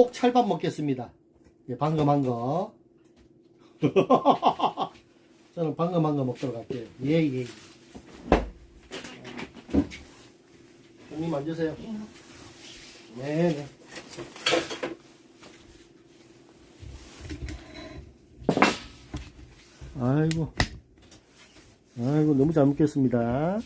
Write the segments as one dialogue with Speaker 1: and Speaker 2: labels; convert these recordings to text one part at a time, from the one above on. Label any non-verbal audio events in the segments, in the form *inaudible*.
Speaker 1: 꼭 찰밥 먹겠습니다. 예, 방금 한 거. *laughs* 저는 방금 한 거 먹도록 할게요. 예, 예. 형님 앉으세요. 네, 네. 아이고. 아이고, 너무 잘 먹겠습니다.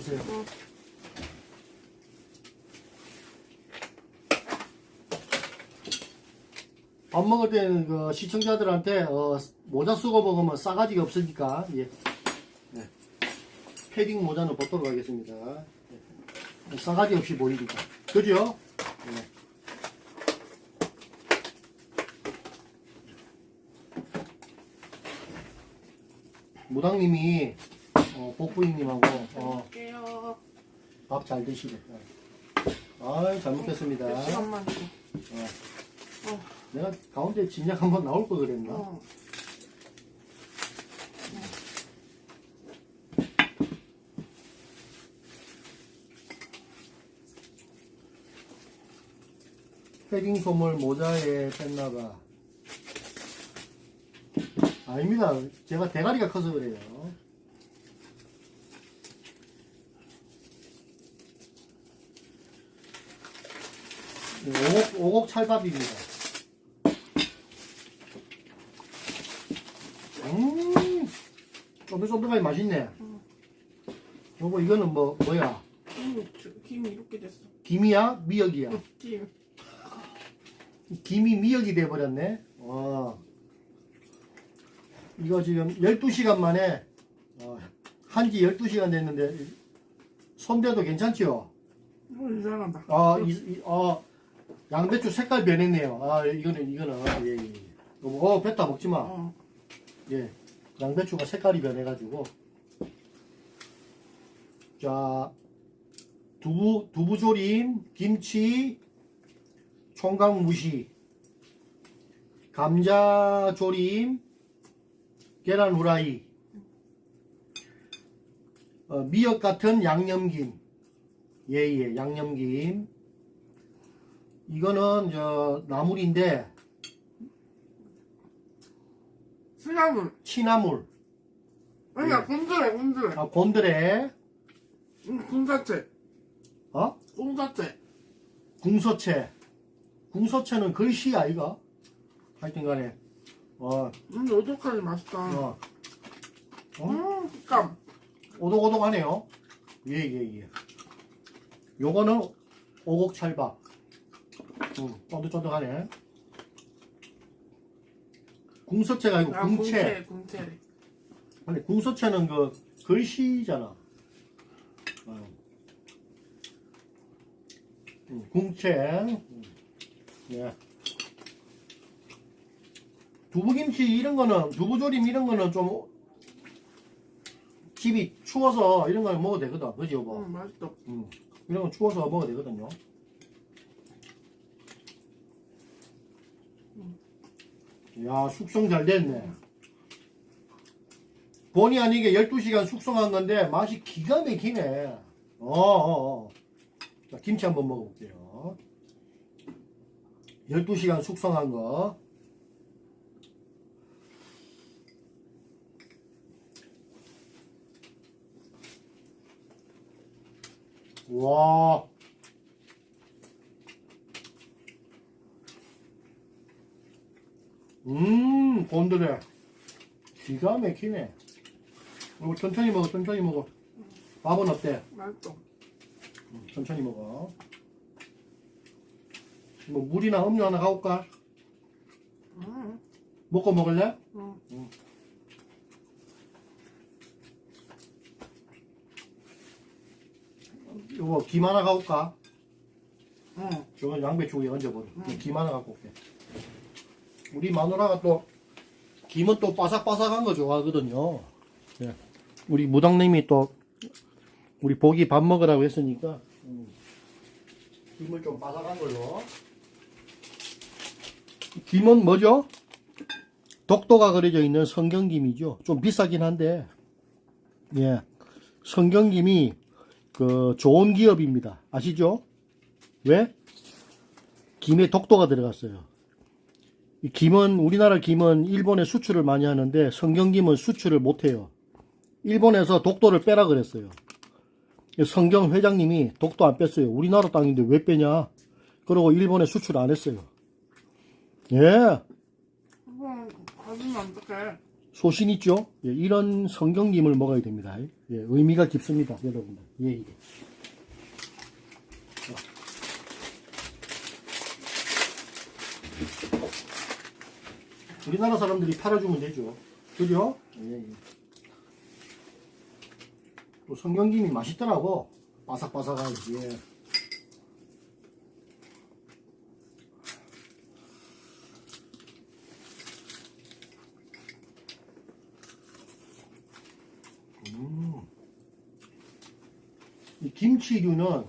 Speaker 1: 주세요. 밥 먹을 때는 그 시청자들한테 어, 모자 쓰고 먹으면 싸가지가 없으니까 예. 네. 패딩 모자는 벗도록 하겠습니다. 예. 싸가지 없이 보이니까. 그죠? 네. 무당님이 어, 복부인님하고 어,
Speaker 2: 먹을게요.
Speaker 1: 밥 잘 드시래. 아유 잘 먹겠습니다.
Speaker 2: 잠깐만요.
Speaker 1: 내가 가운데 진작 한번 나올 걸 그랬나?
Speaker 2: 어.
Speaker 1: 패딩 소물 모자에 뺐나봐. 아닙니다. 제가 대가리가 커서 그래요. 오곡, 오곡 찰밥입니다. 음, 쫀득쫀득하게 맛있네. 요거 이거는 뭐, 뭐야?
Speaker 2: 김이, 김이 이렇게 됐어.
Speaker 1: 김이야? 미역이야?
Speaker 2: 김.
Speaker 1: 김이 미역이 돼버렸네. 와. 이거 지금 12시간 만에, 어, 한지 12시간 됐는데, 손대도 괜찮지요?
Speaker 2: 어, 이상하다.
Speaker 1: 아, 이, 이, 어, 양배추 색깔 변했네요. 아, 이거는, 이거는, 예, 예. 예. 어, 뱉다 먹지 마.
Speaker 2: 어.
Speaker 1: 예. 양배추가 색깔이 변해가지고. 자, 두부, 두부조림, 김치, 총각 무시, 감자조림, 계란 후라이, 어, 미역 같은 양념김, 예, 예, 양념김. 이거는, 저, 나물인데,
Speaker 2: 수나물.
Speaker 1: 취나물,
Speaker 2: 아니야, 군대래, 군대.
Speaker 1: 아, 곤드레,
Speaker 2: 응, 군사체.
Speaker 1: 어?
Speaker 2: 군사체.
Speaker 1: 궁서체. 궁서체는 글씨 아이가? 하여튼 간에, 어,
Speaker 2: 음, 오독하니 맛있다.
Speaker 1: 어, 어?
Speaker 2: 음, 식감.
Speaker 1: 오독오독하네요. 예, 예, 예. 요거는 오곡찰밥. 음, 쫀득쫀득하네. 궁서체가 아니고
Speaker 2: 아,
Speaker 1: 궁채.
Speaker 2: 궁채, 궁채.
Speaker 1: 근데 궁서체는 그 글씨잖아. 어. 음, 궁채. 음, 예. 두부김치 이런 거는 두부조림 이런 거는 좀 집이 추워서 이런 거 먹어도 되거든. 그지 여보?
Speaker 2: 음, 맛있다.
Speaker 1: 음, 이런 건 추워서 먹어도 되거든요. 야, 숙성 잘 됐네. 본의 아니게 12시간 숙성한 건데 맛이 기가 막히네. 어, 어, 어. 자, 김치 한번 먹어볼게요. 12시간 숙성한 거. 와. 음, 곤드레. 기가 막히네. 이거 천천히 먹어, 천천히 먹어. 밥은 어때?
Speaker 2: 맛있다.
Speaker 1: 음, 천천히 먹어. 뭐, 물이나 음료 하나 가올까?
Speaker 2: 음,
Speaker 1: 먹고 먹을래?
Speaker 2: 음.
Speaker 1: 이거 김 하나 가올까?
Speaker 2: 음.
Speaker 1: 저건 양배추 위에 얹어버려.
Speaker 2: 음.
Speaker 1: 김 하나 갖고 올게. 우리 마누라가 또, 김은 또 바삭바삭한 거 좋아하거든요. 예. 우리 무당님이 또 우리 복이 밥 먹으라고 했으니까 음, 김을 좀 바삭한 걸로 김은 뭐죠? 독도가 그려져 있는 성경김이죠. 좀 비싸긴 한데 예 성경김이 그 좋은 기업입니다. 아시죠? 왜? 김에 독도가 들어갔어요. 이 김은 우리나라 김은 일본에 수출을 많이 하는데 성경김은 수출을 못 해요. 일본에서 독도를 빼라 그랬어요. 성경 회장님이 독도 안 뺐어요. 우리나라 땅인데 왜 빼냐? 그러고 일본에 수출 안 했어요. 예. 소신 있죠? 예, 이런 성경김을 먹어야 됩니다. 예, 의미가 깊습니다, 여러분들. 예, 예. 우리나라 사람들이 팔아주면 되죠. 그죠? 예, 예. 또 성경김이 맛있더라고. 바삭바삭하게. 예. 음. 이 김치류는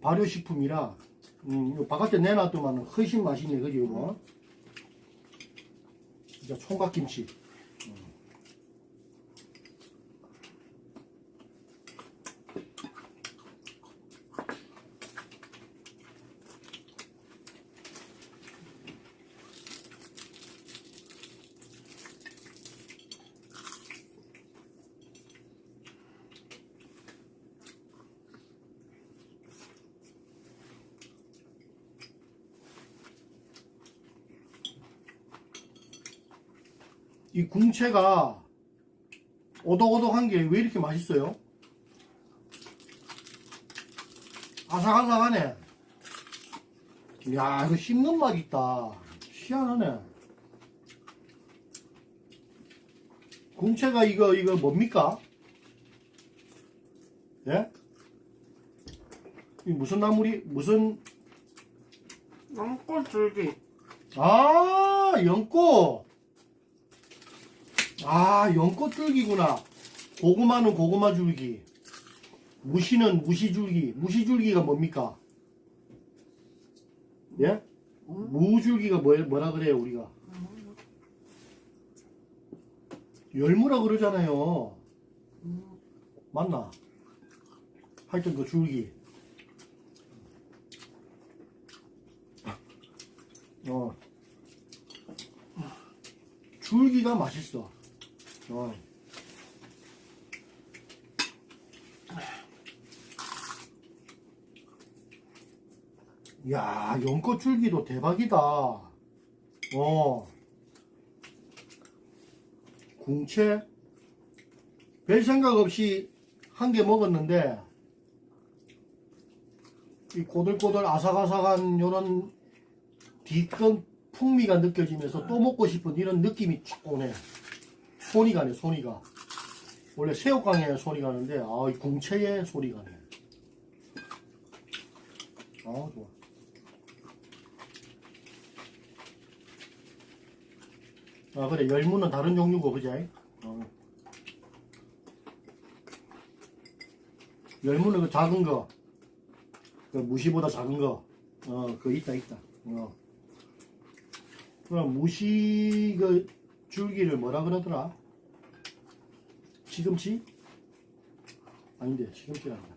Speaker 1: 발효식품이라 음, 바깥에 내놔두면 훨씬 맛있네 그지 진짜 총각김치 이 궁채가 오독오독한 게 왜 이렇게 맛있어요? 아삭아삭하네. 야, 이거 씹는 맛 있다. 희한하네. 궁채가 이거, 이거 뭡니까? 예? 이 무슨 나물이, 무슨,
Speaker 2: 양꼬 줄기.
Speaker 1: 아, 연꽃. 아, 연꽃 줄기구나. 고구마는 고구마 줄기. 무시는 무시 줄기. 무시 줄기가 뭡니까? 예? 무줄기가 뭐, 뭐라 그래요, 우리가? 열무라 그러잖아요. 맞나? 하여튼 그 줄기. 어. 줄기가 맛있어. 어. 야, 연꽃 줄기도 대박이다. 어. 궁채. 별 생각 없이 한 개 먹었는데, 이 꼬들꼬들 아삭아삭한 요런 뒤끝 풍미가 느껴지면서 또 먹고 싶은 이런 느낌이 쫙 오네. 손이 가네, 손이 가. 원래 새우깡에 손이 가는데, 아, 이 궁채에 손이 가네. 아, 좋아. 아, 그래. 열무는 다른 종류고, 그지? 어. 열무는 그 작은 거. 그 무시보다 작은 거. 어, 그거 있다, 있다. 어. 그럼 무시 그 줄기를 뭐라 그러더라? 시금치? 아닌데 시금치 아니다.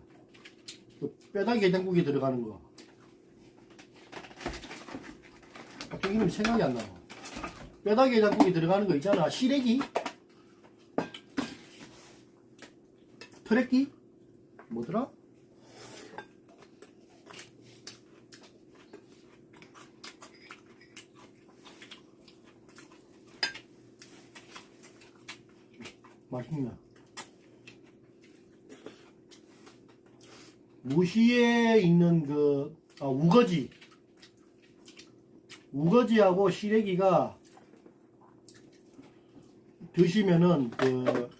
Speaker 1: 그 뼈다귀 해장국에 들어가는 거. 갑자기 이름이 생각이 안 나. 뼈다귀 해장국에 들어가는 거 있잖아. 시래기? 트레끼? 뭐더라? 맛있네. 무시에 있는 그 아, 우거지 우거지하고 시래기가 드시면은 그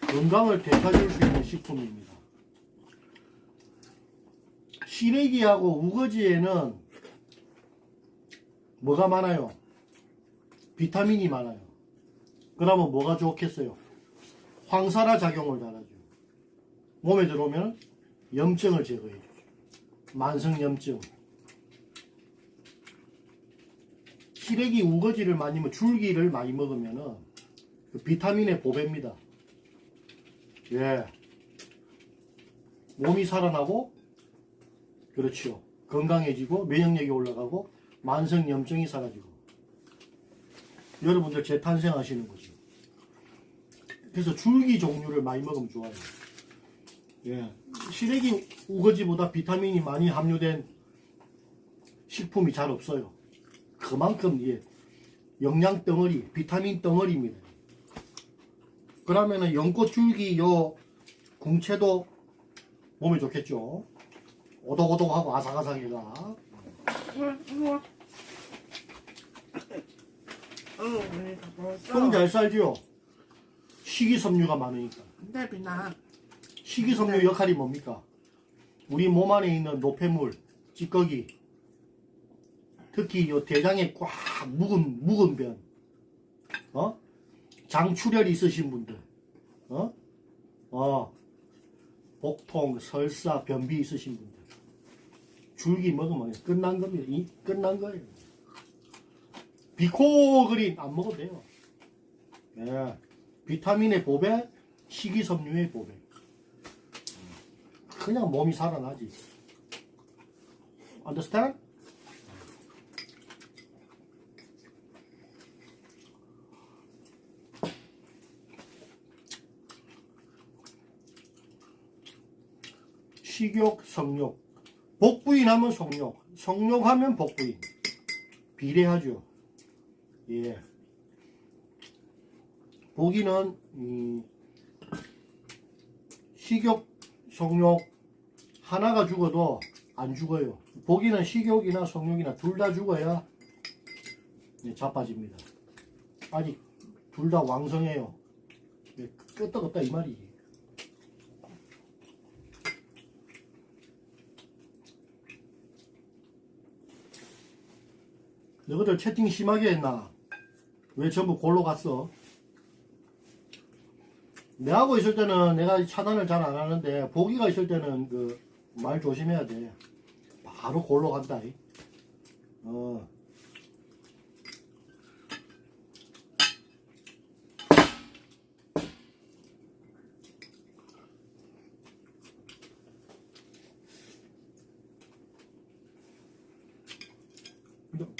Speaker 1: 건강을 되찾을 수 있는 식품입니다. 시래기하고 우거지에는 뭐가 많아요? 비타민이 많아요. 그러면 뭐가 좋겠어요? 황산화 작용을 달아줘. 몸에 들어오면 염증을 제거해 주죠. 만성 염증. 시래기 우거지를 많이 먹, 줄기를 많이 먹으면은 그 비타민의 보배입니다. 예. 몸이 살아나고, 그렇죠. 건강해지고, 면역력이 올라가고, 만성 염증이 사라지고. 여러분들 재탄생하시는 거죠. 그래서 줄기 종류를 많이 먹으면 좋아요. 예. 시래기 우거지보다 비타민이 많이 함유된 식품이 잘 없어요. 그만큼 예, 영양 덩어리, 비타민 덩어리입니다. 그러면은 연꽃 줄기 요 궁채도 몸에 좋겠죠. 오독오독하고 아삭아삭해가.
Speaker 2: 우와. 어, 우리 다 먹었어.
Speaker 1: 형잘 살지요. 식이섬유가 많으니까.
Speaker 2: 근데 비나
Speaker 1: 식이섬유 역할이 뭡니까? 우리 몸 안에 있는 노폐물, 찌꺼기, 특히 요 대장에 꽉 묵은 묵은 변, 어? 장출혈 있으신 분들, 어? 어, 복통, 설사, 변비 있으신 분들, 줄기 먹으면 끝난 겁니다. 이, 끝난 거예요. 비코그린 안 먹어도 돼요. 예. 비타민의 보배, 식이섬유의 보배. 그냥 몸이 살아나지. Understand? 식욕, 성욕. 복부인 하면 성욕. 성욕 하면 복부인. 비례하죠. 예. 보기는, 음, 식욕, 성욕, 하나가 죽어도 안 죽어요. 보기는 식욕이나 성욕이나 둘 다 죽어야 예, 자빠집니다. 아직 둘다 왕성해요. 예, 끄떡없다 이 말이지. 너희들 채팅 심하게 했나? 왜 전부 골로 갔어? 내하고 있을 때는 내가 차단을 잘 안 하는데 보기가 있을 때는 그 말 조심해야 돼. 바로 골로 간다. 이. 어.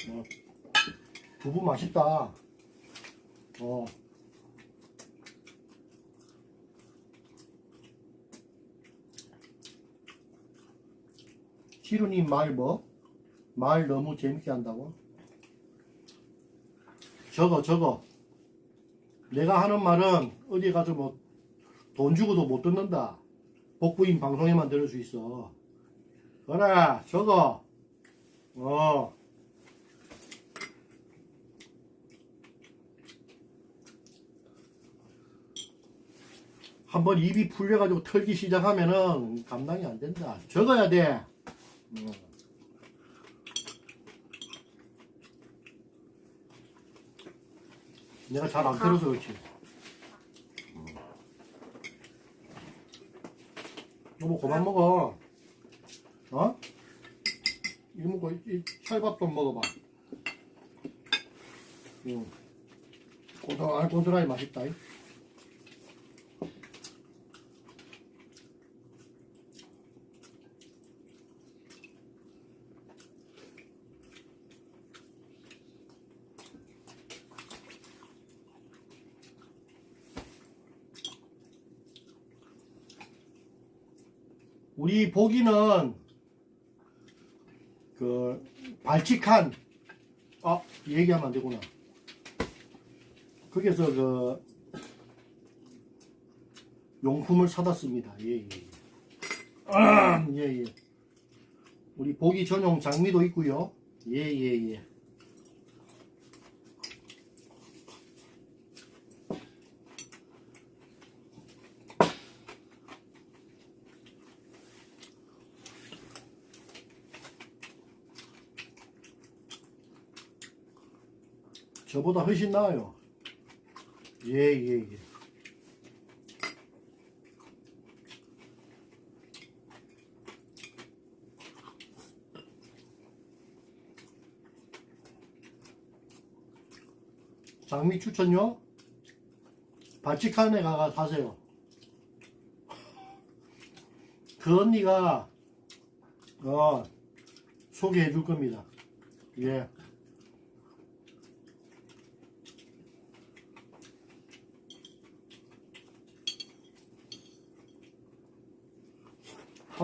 Speaker 1: 어. 두부 맛있다. 어. 시루님 말 뭐? 말 너무 재밌게 한다고? 저거 저거. 내가 하는 말은 어디 가서 뭐 돈 주고도 못 듣는다. 복부인 방송에만 들을 수 있어. 그래 저거. 어. 한번 입이 풀려가지고 털기 시작하면은 감당이 안 된다. 적어야 돼 음. 내가 잘안 들어서 그렇지. 음. 여보 그만 먹어. 어? 이거 먹고 이 찰밥 좀 먹어봐. 응. 고드라 고드라이 맛있다. 이. 보기는 그 발칙한 아 얘기하면 안 되구나. 거기서 그 용품을 사다 씁니다. 예예. 아, 예예. 우리 보기 전용 장미도 있고요. 예예예. 예, 저보다 훨씬 나아요. 예, 예, 예. 장미 추천요? 바치칸에 가가 사세요. 그 언니가 어, 소개해 줄 겁니다. 예.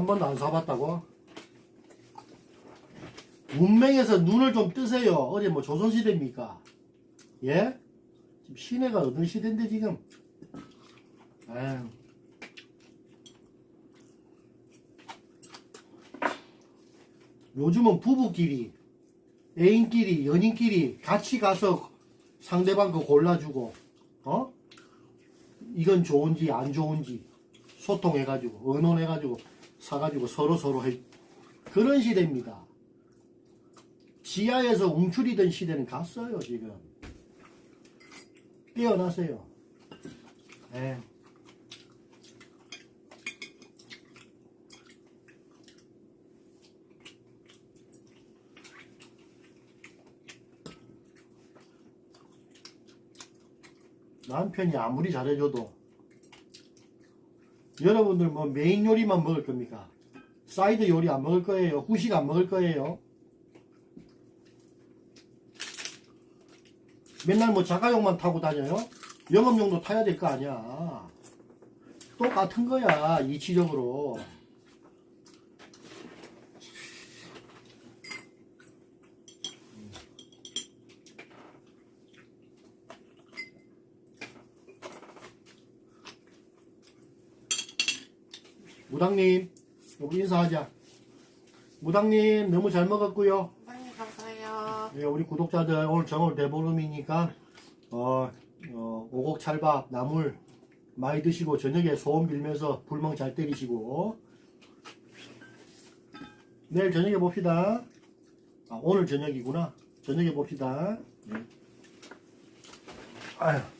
Speaker 1: 한 번도 안 사봤다고? 문맹에서 눈을 좀 뜨세요. 어디 뭐 조선시대입니까? 예? 지금 시내가 어느 시대인데 지금? 에휴. 요즘은 부부끼리, 애인끼리, 연인끼리 같이 가서 상대방 거 골라주고, 어? 이건 좋은지 안 좋은지 소통해가지고, 의논해가지고, 사가지고 서로 서로 해. 그런 시대입니다. 지하에서 웅출이던 시대는 갔어요, 지금. 깨어나세요. 예. 남편이 아무리 잘해줘도 여러분들 뭐 메인 요리만 먹을 겁니까? 사이드 요리 안 먹을 거예요. 후식 안 먹을 거예요. 맨날 뭐 자가용만 타고 다녀요? 영업용도 타야 될 거 아니야. 똑같은 거야, 이치적으로. 무당님, 우리 인사하자. 무당님, 너무 잘 먹었고요.
Speaker 2: 많이 가세요.
Speaker 1: 예, 우리 구독자들 오늘 정월 대보름이니까 어, 어, 오곡찰밥 나물 많이 드시고 저녁에 소원 빌면서 불멍 잘 때리시고 내일 저녁에 봅시다. 아, 오늘 저녁이구나. 저녁에 봅시다. 예. 아휴.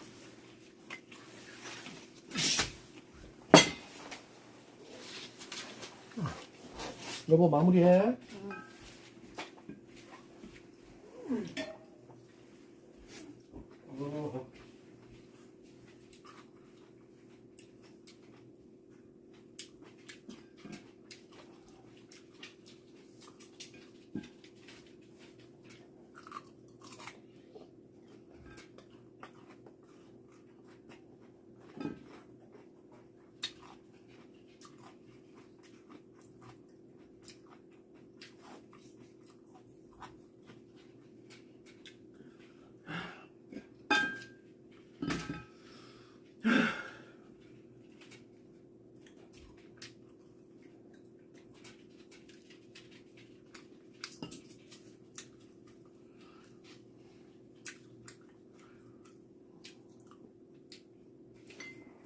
Speaker 1: 여보 마무리해.